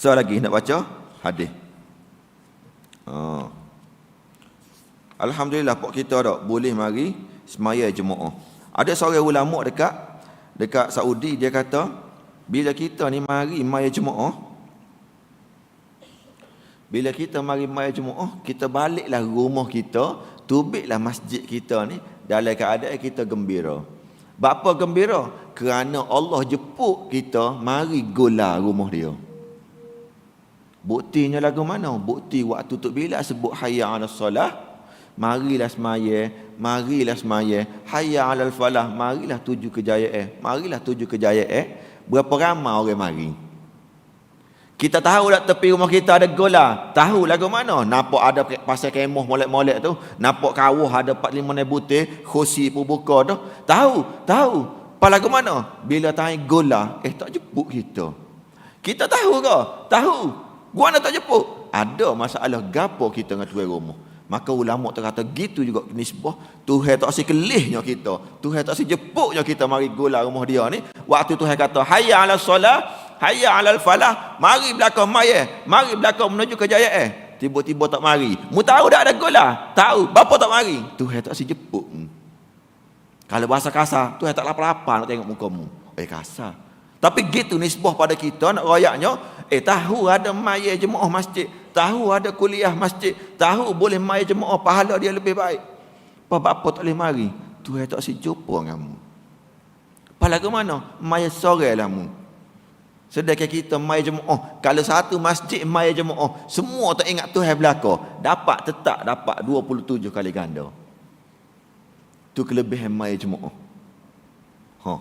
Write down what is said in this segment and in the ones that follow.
So lagi nak baca hadis. Oh. Alhamdulillah pok kita dak boleh mari semaya jemaah. Ada seorang ulama dekat dekat Saudi dia kata bila kita ni mari maya jemaah bila kita mari maya jemaah kita baliklah rumah kita, tubiklah masjid kita ni dalam keadaan kita gembira. Bapa gembira? Kerana Allah jepuk kita mari gola rumah dia. Buktinya lagu mana? Bukti waktu tu bila sebut hayya 'ala solah, marilah semaya, marilah semaya, hayya 'alal falah, marilah tuju kejayaan, marilah tuju kejayaan. Berapa ramai orang mari? Kita tahu tak tepi rumah kita ada gola. Tahu lagu mana? Nampak ada pasal kemoh molek-molek tu. Nampak kawah ada 4-5 ni butir. Kursi pun buka tu. Tahu. Tahu. Apa lagu mana? Bila tanya gola, eh tak jemput kita. Kita tahu ke? Tahu. Gua nak tak jemput. Ada masalah gapo kita dengan tuan rumah. Maka ulama tu kata gitu juga nisbah. Tuhan tak si kelihnya kita. Tuhan tak si jepuknya kita. Mari gola rumah dia ni. Waktu Tuhan kata hayya ala solah hayya alal falah. Mari belakang maya mari belakang menuju kejayaan tiba-tiba tak mari. Mu tahu dak ada gol lah tahu. Bapa tak mari? Tuhan tak si jemput kalau bahasa kasar Tuhan tak lapar-lapar nak tengok mukamu eh kasar tapi gitu nisbah pada kita nak royaknya eh tahu ada maya jemaah masjid tahu ada kuliah masjid tahu boleh maya jemaah pahala dia lebih baik apa bapa tak boleh mari Tuhan tak si jumpa dengan mu Pahala ke mana? Maya sore lah mu. Sedangkan kita mai jemaah, kalau satu masjid mai jemaah, semua tak ingat Tuhan belaka, dapat tetap dapat 27 kali ganda. Tu kelebihan mai jemaah. Ha.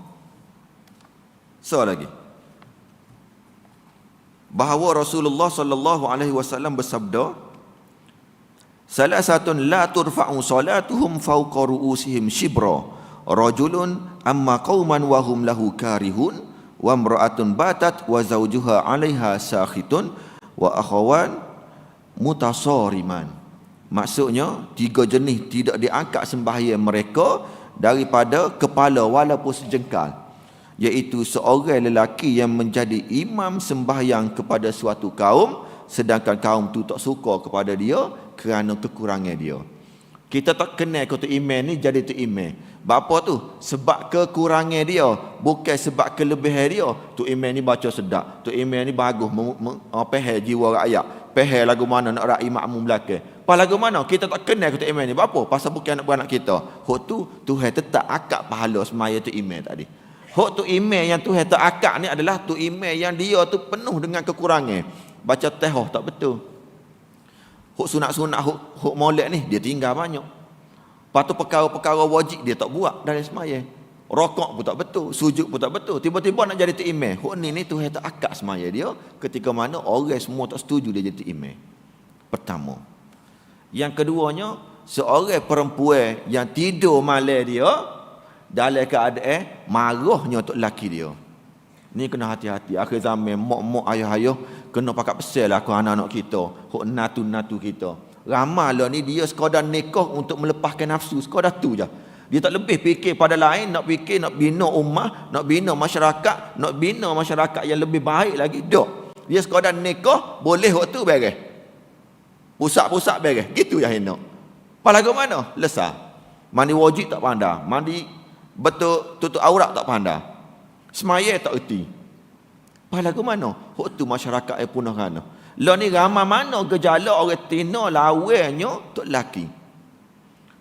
So lagi. Bahawa Rasulullah sallallahu alaihi wasallam bersabda, Salah satu la turfa'u salatuhum fawqa ru'usihim shibra. Rajulun amma qauman wa hum lahu karihun wa imra'atun batat wa zawjuha 'alaiha sakhitun wa akhawan mutasariman maksudnya tiga jenis tidak diangkat sembahyang mereka daripada kepala walaupun sejengkal iaitu seorang lelaki yang menjadi imam sembahyang kepada suatu kaum sedangkan kaum tu tak suka kepada dia kerana kekurangan dia kita tak kenal kata iman ni jadi tu iman Bapa tu sebab kekurangan dia, bukan sebab kelebihan dia. Tu iman ni baca sedap. Tu iman ni bagus pehel jiwa rakyat. Pehel lagu mana nak rakyat makmum belakang. Apa lagu mana? Kita tak kenal kata iman ni. Bapa? Pasal bukan anak beranak kita. Hok tu Tuhan tetap akak pahala semaya tu iman tadi. Hok tu iman yang Tuhan tak akak ni adalah tu iman yang dia tu penuh dengan kekurangan. Baca tehoh tak betul. Hok sunat-sunat hok, hok molek ni dia tinggal banyak. Lepas tu perkara-perkara wajib dia tak buat dari semaya. Rokok pun tak betul, sujud pun tak betul. Tiba-tiba nak jadi imam. Hok ni ni Tuhan tak akak semaya dia ketika mana orang semua tak setuju dia jadi imam. Pertama. Yang keduanya, seorang perempuan yang tidur malam dia dalam keadaan marahnya untuk laki dia. Ni kena hati-hati. Akhir zaman mak-mak ayah-ayah kena pakai pesel lah aku anak-anak kita. Hok natu-natu kita. Ramai lah ni dia sekadar nikah untuk melepaskan nafsu. Sekadar tu je. Dia tak lebih fikir pada lain. Nak fikir nak bina ummah. Nak bina masyarakat. Nak bina masyarakat yang lebih baik lagi. Tak. Dia sekadar nikah. Boleh waktu beres. Pusat-pusat beres. Gitu yang hendak. Palaga mana? Lesar. Mandi wajib tak pandai. Mandi betul tutup aurat tak pandai. Semaya tak erti. Palaga mana? Waktu masyarakat yang punah kerana. Lah ni ramai mana gejala orang tina lawanya tok laki.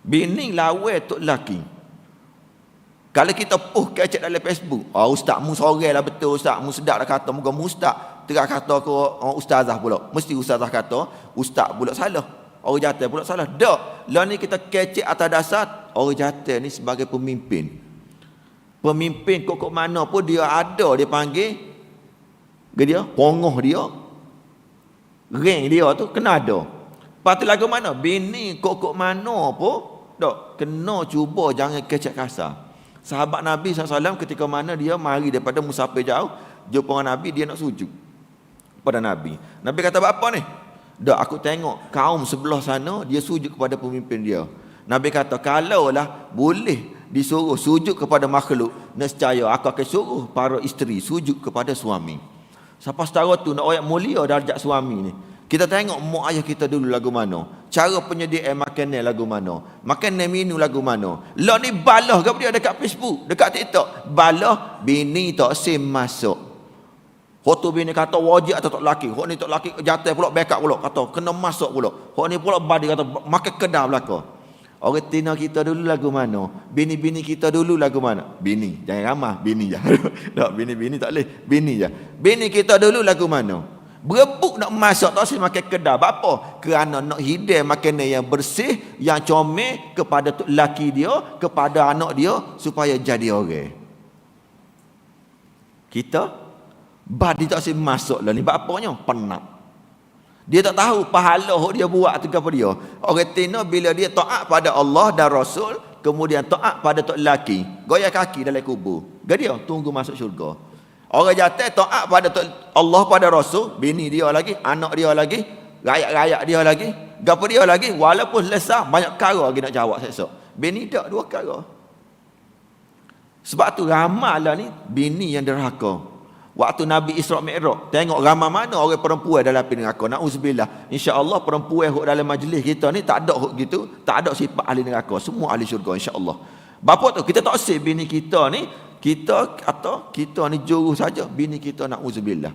Bini lawa tok laki. Kalau kita puh kecek dalam Facebook, oh ustaz mu sore lah betul ustaz mu sedap dah kata muka mu ustaz. Tengah kata ke oh, ustazah pula. Mesti ustazah kata ustaz pula salah. Orang jatuh pula salah. Tak. Lah ni kita kecek atas dasar orang jatuh ni sebagai pemimpin. Pemimpin kok-kok mana pun dia ada dia panggil dia pongoh dia Ring dia tu kena ada. Tu lagu mana? Bini kok-kok mana pun. Dok, kena cuba jangan kecek kasar. Sahabat Nabi SAW ketika mana dia mari daripada musafir jauh. Jumpa dengan Nabi, dia nak sujud. Pada Nabi. Nabi kata apa ni? Dok, aku tengok kaum sebelah sana, dia sujud kepada pemimpin dia. Nabi kata, kalau lah boleh disuruh sujud kepada makhluk, nescaya aku akan suruh para isteri sujud kepada suami. Siapa setara tu nak ayat mulia darjat suami ni. Kita tengok mak ayah kita dulu lagu mana. Cara penyediaan makanan lagu mana. Makanan minum lagu mana. Lah ni balah ke dia dekat Facebook, dekat TikTok. Balah bini tak sim masuk. Hok tu bini kata wajib atau tak laki. Hok ni tak laki jatuh pula backup pula. Kata kena masuk pula. Hok ni pula badi kata makan kedah belaka. Orang tina kita dulu lagu mana? Bini-bini kita dulu lagu mana? Bini. Jangan ramah. Bini je. tak, bini-bini tak boleh. Bini je. Bini kita dulu lagu mana? Berebut nak masak tak sih makan kedai. Apa? Kerana nak hidang makanan yang bersih, yang comel kepada laki dia, kepada anak dia supaya jadi orang. Kita badi tak sih masuk lah ni. Bapaknya penat. Dia tak tahu pahala yang dia buat tu apa dia. Orang tina bila dia taat pada Allah dan Rasul, kemudian taat pada tok laki, goyah kaki dalam kubur. Gadia tunggu masuk syurga. Orang jatuh taat pada Allah pada Rasul, bini dia lagi, anak dia lagi, rakyat-rakyat dia lagi, gapo dia lagi, walaupun lesah banyak kara lagi nak jawab esok. Bini tak dua kara. Sebab tu ramallah ni bini yang derhaka. Waktu Nabi Isra Mi'raj, tengok ramai mana orang perempuan dalam api neraka. Nauzubillah. Insya-Allah perempuan hok dalam majlis kita ni tak ada hok gitu, tak ada sifat ahli neraka, semua ahli syurga insya-Allah. Bapa tu kita tak sih bini kita ni kita atau kita ni juru saja bini kita nak uzubillah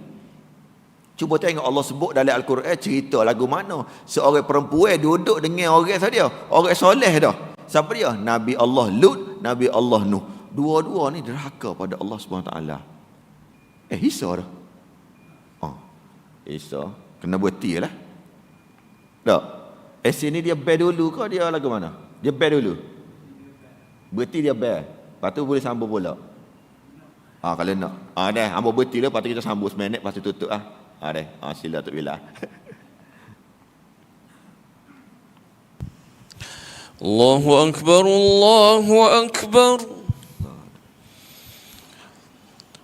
cuba tengok Allah sebut dalam Al-Quran cerita lagu mana. Seorang perempuan duduk dengan orang saja orang soleh dah. Siapa dia? Nabi Allah Lut Nabi Allah Nuh. Dua-dua ni derhaka pada Allah SWT eh Isa dah oh, Isa. Kena berhenti lah. Tak. Eh sini dia bear dulu ke dia lagu mana? Dia bear dulu? Berhenti dia bear. Lepas tu boleh sambung pula. Ha, kalau nak. Ha, dah, hamba berhenti dah, lepas tu kita sambung seminit, lepas tu tutup lah. Ha, dah. Ha, sila tu bila. Allahu Akbar, Allahu Akbar.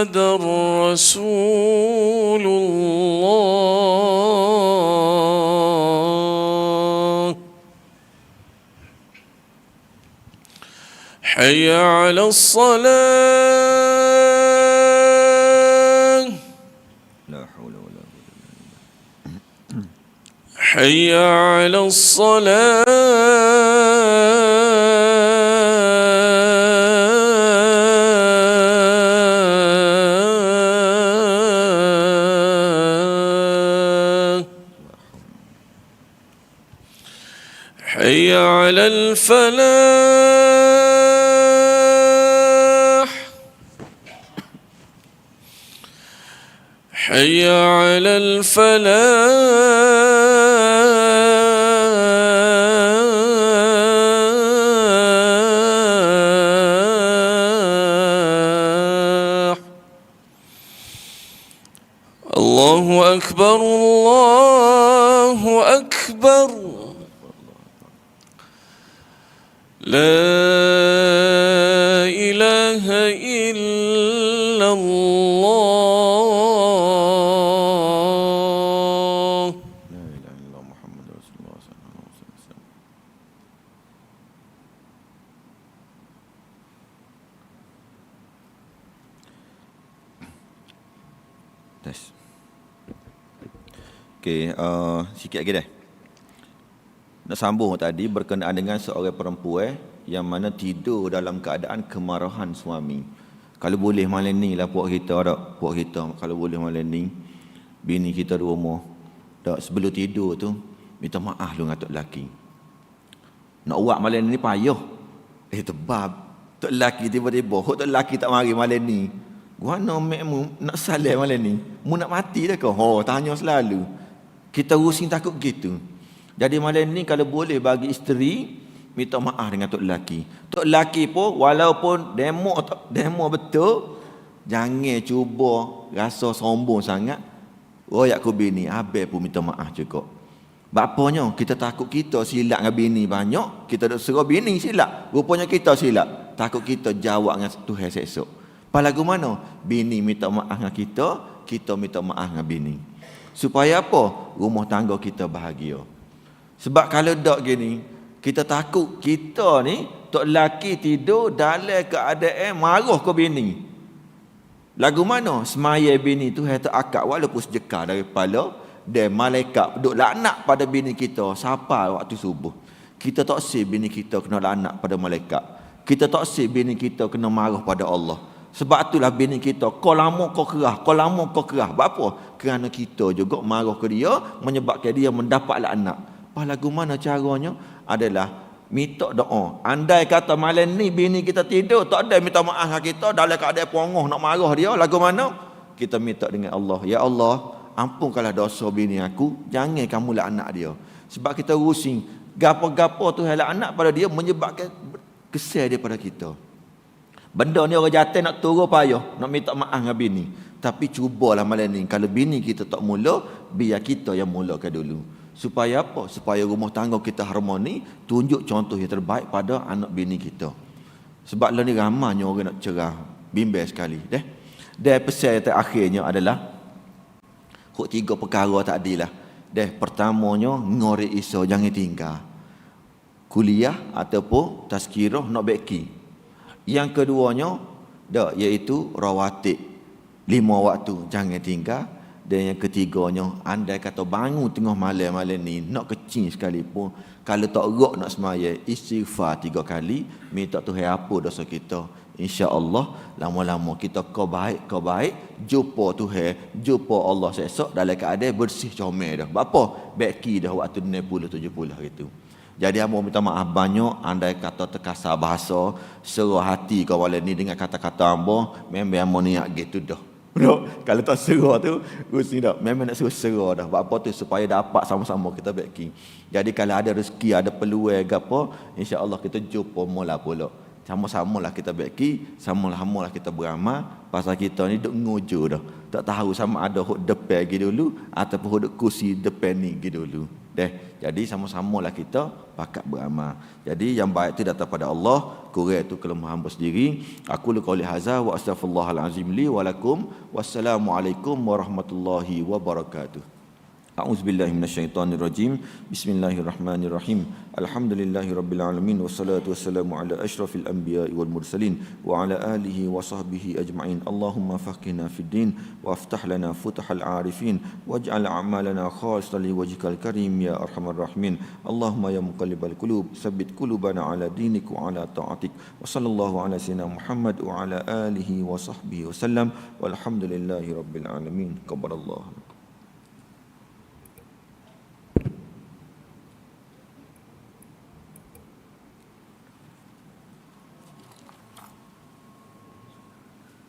محمد رسول حي على الصلاة. لا حول ولا قوة حي على الصلاة. حي على الفلاح. حي على الفلاح. الله أكبر الله أكبر. لا إله إلا الله لا إله إلا الله محمد رسول الله صلى الله عليه وسلم Test. Okay, uh, sikit lagi dah. Nak sambung tadi berkenaan dengan seorang perempuan yang mana tidur dalam keadaan kemarahan suami. Kalau boleh malam ni lah puak kita tak? Puak kita kalau boleh malam ni bini kita di rumah tak sebelum tidur tu minta maaf lu dengan tok lelaki. Nak buat malam ni payah. Eh tebab. Tok lelaki tiba-tiba, hok tok lelaki tak mari malam ni. Guana mek mu nak salah malam ni? Mu nak mati dah kau? Oh, tanya selalu. Kita rusing takut gitu. Jadi malam ni kalau boleh bagi isteri minta maaf dengan tok lelaki. Tok lelaki pun walaupun demo demo betul jangan cuba rasa sombong sangat. Oh ya aku bini, abai pun minta maaf juga. Bapaknya kita takut kita silap dengan bini banyak, kita dok suruh bini silap. Rupanya kita silap. Takut kita jawab dengan Tuhan esok. Pas lagu mana? Bini minta maaf dengan kita, kita minta maaf dengan bini. Supaya apa? Rumah tangga kita bahagia. Sebab kalau tak gini, kita takut kita ni tok lelaki tidur dalam keadaan marah ke bini. Lagu mana? Semaya bini tu hai tak akak walaupun sejekar dari kepala dan malaikat duk laknat pada bini kita siapa waktu subuh. Kita tak si bini kita kena laknat pada malaikat. Kita tak si bini kita kena marah pada Allah. Sebab itulah bini kita, kau lama kau kerah, kau lama kau kerah. Sebab apa? Kerana kita juga marah ke dia, menyebabkan dia mendapat anak. Pas lagu mana caranya? Adalah minta doa. Andai kata malam ni bini kita tidur, tak ada minta maaf dengan kita, dalam keadaan pongoh nak marah dia, lagu mana? Kita minta dengan Allah. Ya Allah, ampunkanlah dosa bini aku, jangan kamu lah anak dia. Sebab kita rusing, gapo-gapo tu halak anak pada dia menyebabkan kesal dia pada kita. Benda ni orang jatuh nak turun payah, nak minta maaf dengan bini. Tapi cubalah malam ni, kalau bini kita tak mula, biar kita yang mulakan dulu. Supaya apa? Supaya rumah tangga kita harmoni, tunjuk contoh yang terbaik pada anak bini kita. Sebab lah ni ramanya orang nak cerah, bimbang sekali. Deh. Dan pesan yang terakhirnya adalah, Huk tiga perkara tadi lah. Deh, pertamanya, ngori iso jangan tinggal. Kuliah ataupun tazkirah nak beki. Yang keduanya dak iaitu rawatib lima waktu jangan tinggal dan yang ketiganya andai kata bangun tengah malam-malam ni nak kecil sekalipun kalau tak rok nak semaya istighfar tiga kali minta Tuhan apa dosa kita. insya-Allah lama-lama kita kau baik kau baik jumpa Tuhan jumpa Allah esok dalam keadaan bersih comel dah. Apa beki dah waktu 60 70 gitu jadi amo minta maaf banyak andai kata terkasar bahasa serah hati kau malam ni dengan kata-kata ambo memang amo niat gitu dah. No, kalau tak serah tu mesti dah memang nak suruh serah dah. Buat apa tu supaya dapat sama-sama kita backing. Jadi kalau ada rezeki, ada peluang ke apa, insya-Allah kita jumpa mula pula. Sama-sama lah kita backing, sama-sama lah kita beramal. Pasal kita ni duk nguju dah. Tak tahu sama ada hok depan lagi dulu ataupun hok kursi depan ni lagi dulu. Deh. Jadi sama-samalah kita pakat beramal. Jadi yang baik itu datang pada Allah, kurang itu kelemahan hamba sendiri. Aku lu qauli hadza wa astaghfirullahalazim li wa lakum. Wassalamualaikum warahmatullahi wabarakatuh. أعوذ بالله من الشيطان الرجيم. بسم الله الرحمن الرحيم. الحمد لله رب العالمين والصلاة والسلام على أشرف الأنبياء والمرسلين وعلى آله وصحبه أجمعين. اللهم فقهنا في الدين وافتح لنا فتح العارفين واجعل أعمالنا خالصة لوجهك الكريم يا أرحم الراحمين. اللهم يا مقلب القلوب ثبت قلوبنا على دينك وعلى طاعتك. وصلى الله على سيدنا محمد وعلى آله وصحبه وسلم. والحمد لله رب العالمين. كبر الله.